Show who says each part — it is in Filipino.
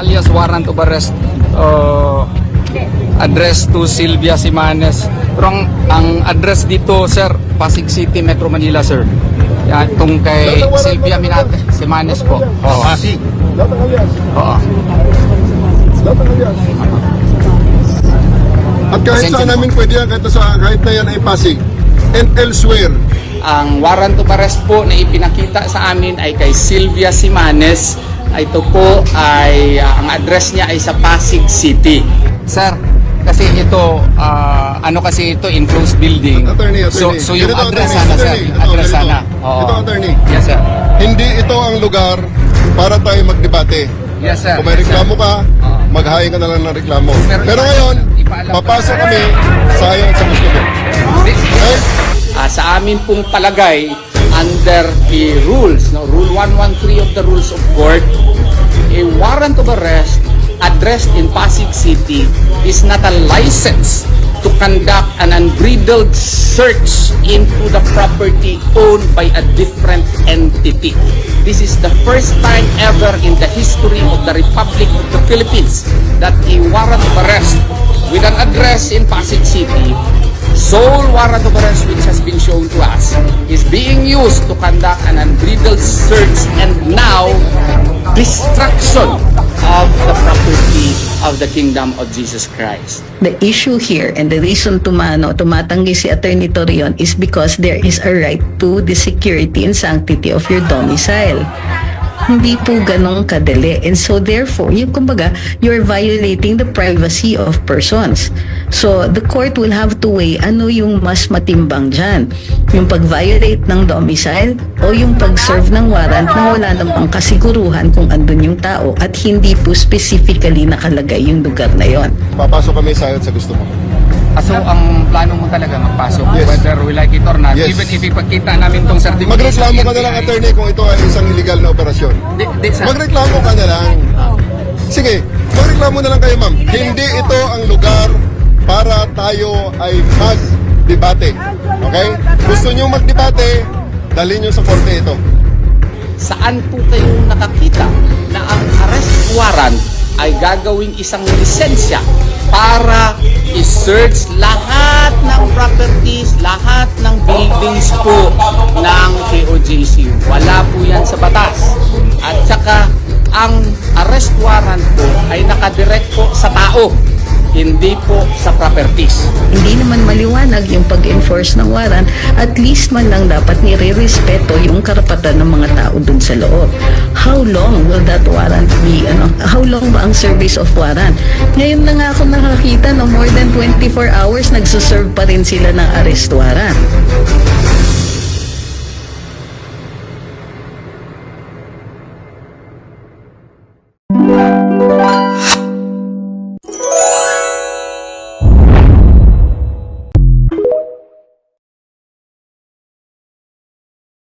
Speaker 1: alias warrant of arrest uh, address to Sylvia Simanes. Pero ang, ang address dito, sir, Pasig City, Metro Manila, sir. Yan, itong kay Sylvia Minate, Simanes po. Oo.
Speaker 2: Pasig.
Speaker 1: Oo.
Speaker 2: At kahit saan namin pwede yan, kahit, sa, kahit na yan ay Pasig. And elsewhere.
Speaker 1: Ang warrant of arrest po na ipinakita sa amin ay kay Sylvia Simanes. Ito po ay, ah, ang address niya ay sa Pasig City. Sir, kasi ito, ah, ano kasi ito, enclosed building.
Speaker 2: Attorney,
Speaker 1: So,
Speaker 2: attorney.
Speaker 1: so yung
Speaker 2: Ganito,
Speaker 1: address
Speaker 2: attorney,
Speaker 1: sana, sir.
Speaker 2: attorney. Ito,
Speaker 1: address
Speaker 2: ganito.
Speaker 1: sana. Oo.
Speaker 2: Ito, attorney.
Speaker 1: Yes, sir.
Speaker 2: Hindi ito ang lugar para tayo magdebate.
Speaker 1: Yes, sir.
Speaker 2: Kung may
Speaker 1: Yes, sir.
Speaker 2: reklamo ka,
Speaker 1: Oo.
Speaker 2: maghain ka na lang ng reklamo.
Speaker 1: Pero
Speaker 2: Pero ngayon, papasok kami sa ayon sa gusto mo. Okay?
Speaker 1: Ah, sa amin pong palagay under the rules, no, Rule 113 of the Rules of Court, a warrant of arrest addressed in Pasig City is not a license to conduct an unbridled search into the property owned by a different entity. This is the first time ever in the history of the Republic of the Philippines that a warrant of arrest with an address in Pasig City sole warrant of arrest which has been shown to us is being used to conduct an unbridled search and now destruction of the property of the kingdom of Jesus Christ.
Speaker 3: The issue here and the reason tumano, tumatanggi si Attorney Torion is because there is a right to the security and sanctity of your domicile. Hindi po ganong kadali. And so therefore, yung kumbaga, you're violating the privacy of persons. So the court will have to weigh ano yung mas matimbang dyan. Yung pag-violate ng domicile o yung pag-serve ng warrant na wala namang kasiguruhan kung andun yung tao at hindi po specifically nakalagay yung lugar na yon.
Speaker 2: Papasok kami sa sa gusto mo.
Speaker 1: Ah, so ang plano mo talaga magpasok
Speaker 2: Yes.
Speaker 1: whether we like it or not
Speaker 2: Yes.
Speaker 1: even if ipagkita namin tong certification
Speaker 2: Magreklamo ka na lang, attorney, kung ito ay isang illegal na operasyon.
Speaker 1: Di, di, sir.
Speaker 2: Magreklamo ka na lang. Sige, magreklamo na lang kayo, ma'am. Hindi ito ang lugar para tayo ay mag-debate. Okay? Gusto nyo mag-debate, dalhin nyo sa korte ito.
Speaker 1: Saan po kayong nakakita na ang arrest warrant ay gagawing isang lisensya para i-search lahat ng properties, lahat ng buildings po ng KOJC. Wala po yan sa batas. At saka, ang arrest warrant po ay nakadirect po sa tao, hindi po sa properties.
Speaker 3: hindi naman maliwanag yung pag-enforce ng warrant, at least man lang dapat nire-respeto yung karapatan ng mga tao dun sa loob. How long will that warrant be? Ano? How long ba ang service of warrant? Ngayon na nga ako nakakita no more than 24 hours nagsuserve pa rin sila ng arrest warrant.